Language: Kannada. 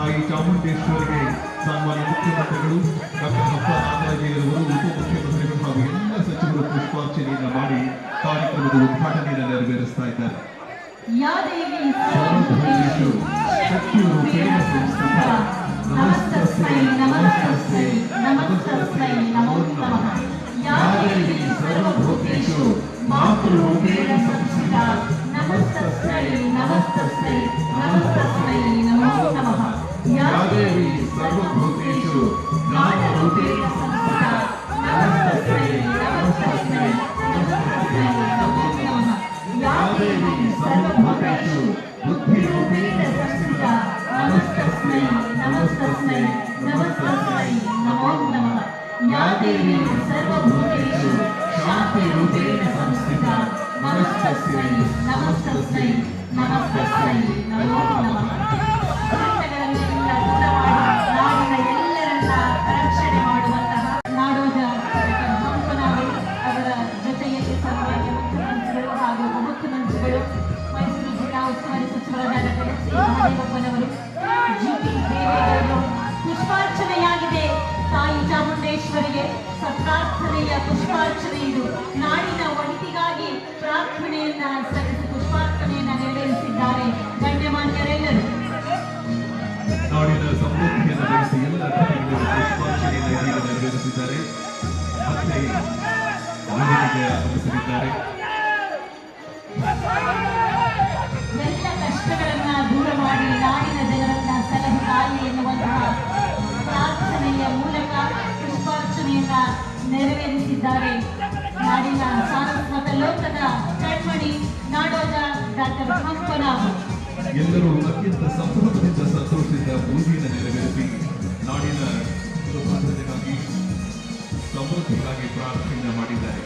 ತಾಯಿ ಚಾಮುಂಡೇಶ್ವರಿಗೆ ಸಾಮಾನ್ಯ ಮುಖ್ಯಮಂತ್ರಿಗಳು ಡಾಕ್ಟರ್ ಹಬ್ಬ ನಾಗರಾಜಯ್ಯರವರು ಉಪಮುಖ್ಯಮಂತ್ರಿಗಳು ಹಾಗೂ ಎಲ್ಲ ಸಚಿವರು ಪುಷ್ಪಾರ್ಚನೆಯನ್ನು ಮಾಡಿ ಕಾರ್ಯಕ್ರಮದ ಉದ್ಘಾಟನೆಯನ್ನು ನೆರವೇರಿಸ್ತಾ ಇದ್ದಾರೆ. या ರಕ್ಷಣೆ ಮಾಡುವಂತಹ ನಾಡೋಜ ಹಂಪನವರು ಅವರ ಜೊತೆಯಲ್ಲಿ ಸನ್ಮಾನ್ಯ ಮುಖ್ಯಮಂತ್ರಿಗಳು ಹಾಗೂ ಉಪಮುಖ್ಯಮಂತ್ರಿಗಳು, ಮೈಸೂರು ಜಿಲ್ಲಾ ಉಸ್ತುವಾರಿ ಸಚಿವರಾದ ಡಾಕ್ಟರ್ ಸಿ ಮಹದೇವಪ್ಪನವರು. ಸತ್ರಾರ್ಥನೆಯ ಪುಷ್ಪಾರ್ಚನೆ ಇದು ನಾಡಿನ ಒಳಿತಿಗಾಗಿ ಪ್ರಾರ್ಥನೆಯನ್ನ ಸಲ್ಲಿಸಿ ಪುಷ್ಪಾರ್ಚನೆಯನ್ನ ನೆರವೇರಿಸಿದ್ದಾರೆ. ಗಣ್ಯಮಾನ್ಯರೆಲ್ಲರೂ ನಾಡಿನ ಸಮೃದ್ಧಿಯನ್ನು ಬಯಸಿ ಎಲ್ಲ ಪುಷ್ಪಾರ್ಚನೆಯನ್ನು ನೆರವೇರಿಸಿದ್ದಾರೆ. ಮತ್ತೆ ಮನೆಗೆ ಆಗಮಿಸಲಿದ್ದಾರೆ. ಎಲ್ಲ ಕಷ್ಟಗಳನ್ನ ದೂರ ಮಾಡಿ ನಾಡಿನ ಜನರನ್ನ ಸಲಹೆ ತಾಯಿ ಎನ್ನುವಂತಹ ಪ್ರಾರ್ಥನೆಯ ಮೂಲಕ ಪುಷ್ಪಾರ್ಚನೆಯನ್ನ ನೆರವೇರಿಸಿದ್ದಾರೆ. ನಾಡಿನ ಸಾರಸ್ವತ ಲೋಕದ ಕಣ್ಮಣಿ ನಾಡೋಜ ಡಾಕ್ಟರ್ ಹಂಪನ ಎಲ್ಲರೂ ಅತ್ಯಂತ ಸಂಭ್ರಮದಿಂದ ಸಂತೋಷದಿಂದ ಭೂಮಿಯನ್ನು ನೆರವೇರಿಸಿ ನಾಡಿನ ಸುಭದ್ರತೆಗಾಗಿ ಸಮೃದ್ಧಿಗಾಗಿ ಪ್ರಾರ್ಥನೆ ಮಾಡಿದ್ದಾರೆ.